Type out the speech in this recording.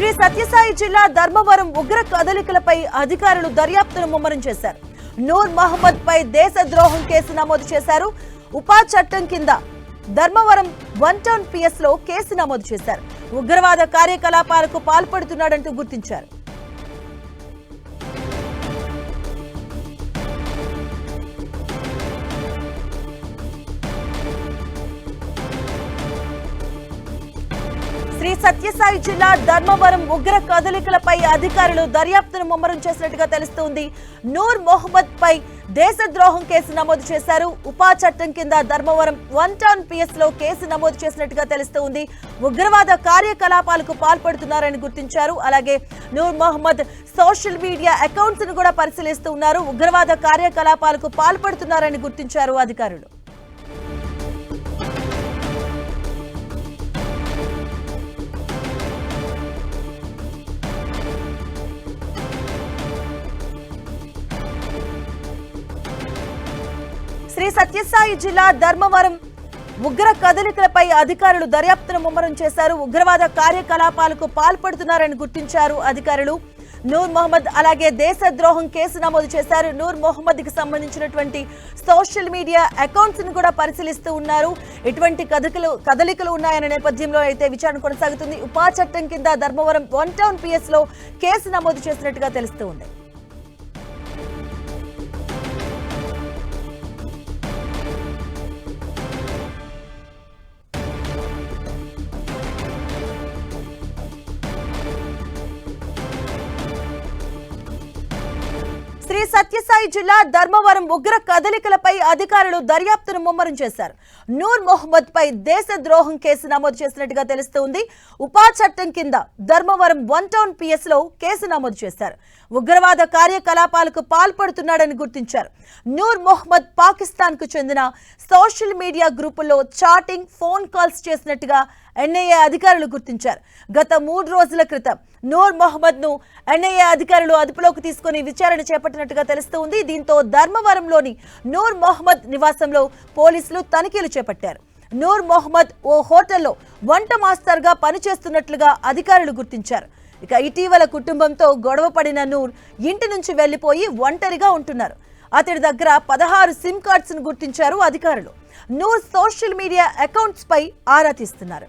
శ్రీ సత్యసాయి జిల్లా ధర్మవరం ఉగ్ర కదలికలపై అధికారులు దర్యాప్తును ముమ్మరం చేశారు. నూర్ మహమ్మద్ పై దేశద్రోహం కేసు నమోదు చేశారు. ఉపా చట్టం కింద ధర్మవరం వన్ టౌన్ పిఎస్లో కేసు నమోదు చేశారు. ఉగ్రవాద కార్యకలాపాలకు పాల్పడుతున్నాడంటూ గుర్తించారు. శ్రీ సత్యసాయి జిల్లా ధర్మవరం ఉగ్ర కదలికలపై అధికారులు దర్యాప్తును ముమ్మరం చేసినట్టుగా తెలుస్తోంది. నూర్ మొహమ్మద్ పై దేశద్రోహం కేసు నమోదు చేశారు. ఉపా చట్టం కింద ధర్మవరం వన్ టౌన్ పిఎస్లో కేసు నమోదు చేసినట్టుగా తెలుస్తోంది. ఉగ్రవాద కార్యకలాపాలకు పాల్పడుతున్నారని గుర్తించారు. అలాగే నూర్ మొహమ్మద్ సోషల్ మీడియా అకౌంట్స్ను కూడా పరిశీలిస్తూ ఉన్నారు. ఉగ్రవాద కార్యకలాపాలకు పాల్పడుతున్నారని గుర్తించారు అధికారులు. శ్రీ సత్యసాయి జిల్లా ధర్మవరం. ఉగ్ర కదలికలపై అధికారులు దర్యాప్తును ముమ్మరం చేశారు. ఉగ్రవాద కార్యకలాపాలకు పాల్పడుతున్నారని గుర్తించారు అధికారులు. నూర్ మొహమ్మద్ అలాగే దేశద్రోహం కేసు నమోదు చేశారు. నూర్ మొహమ్మద్కి సంబంధించినటువంటి సోషల్ మీడియా అకౌంట్స్ను కూడా పరిశీలిస్తూ ఉన్నారు. ఎటువంటి కదలికలు కదలికలు ఉన్నాయన్న నేపథ్యంలో అయితే విచారణ కొనసాగుతుంది. ఉపా చట్టం కింద ధర్మవరం వన్ టౌన్ పిఎస్లో కేసు నమోదు చేసినట్టుగా తెలుస్తూ ఉంది. శ్రీ సత్యసాయి జిల్లా ధర్మవరం ఉగ్ర కదలికలపై అధికారులు దర్యాప్తును ముమ్మరం చేశారు. నూర్ మొహమ్మద్ పై దేశద్రోహం కేసు నమోదు చేసినట్టుగా తెలుస్తోంది. ఉపా చట్టం కింద ధర్మవరం వన్ టౌన్ పిఎస్లో కేసు నమోదు చేశారు. ఉగ్రవాద కార్యకలాపాలకు పాల్పడుతున్నాడని గుర్తించారు. నూర్ మొహమ్మద్ పాకిస్తాన్కు చెందిన సోషల్ మీడియా గ్రూపుల్లో చాటింగ్ ఫోన్ కాల్స్ చేసినట్టుగా ఎన్ఐఏ అధికారులు గుర్తించారు. గత మూడు రోజుల క్రితం నూర్ మొహమ్మద్ను ఎన్ఐఏ అధికారులు అదుపులోకి తీసుకుని విచారణ చేపట్టినట్టుగా తెలుస్తోంది. దీంతో ధర్మవరంలోని నూర్ మొహమ్మద్ నివాసంలో పోలీసులు తనిఖీలు చేపట్టారు. నూర్ మొహమ్మద్ ఓ హోటల్లో వంట మాస్టర్గా పనిచేస్తున్నట్లుగా అధికారులు గుర్తించారు. ఇక ఇటీవల కుటుంబంతో గొడవ పడిన నూర్ ఇంటి నుంచి వెళ్ళిపోయి ఒంటరిగా ఉంటున్నారు. అతడి దగ్గర పదహారు సిమ్ కార్డ్స్ను గుర్తించారు అధికారులు. నూర్ సోషల్ మీడియా అకౌంట్స్ పై ఆరా తీస్తున్నారు.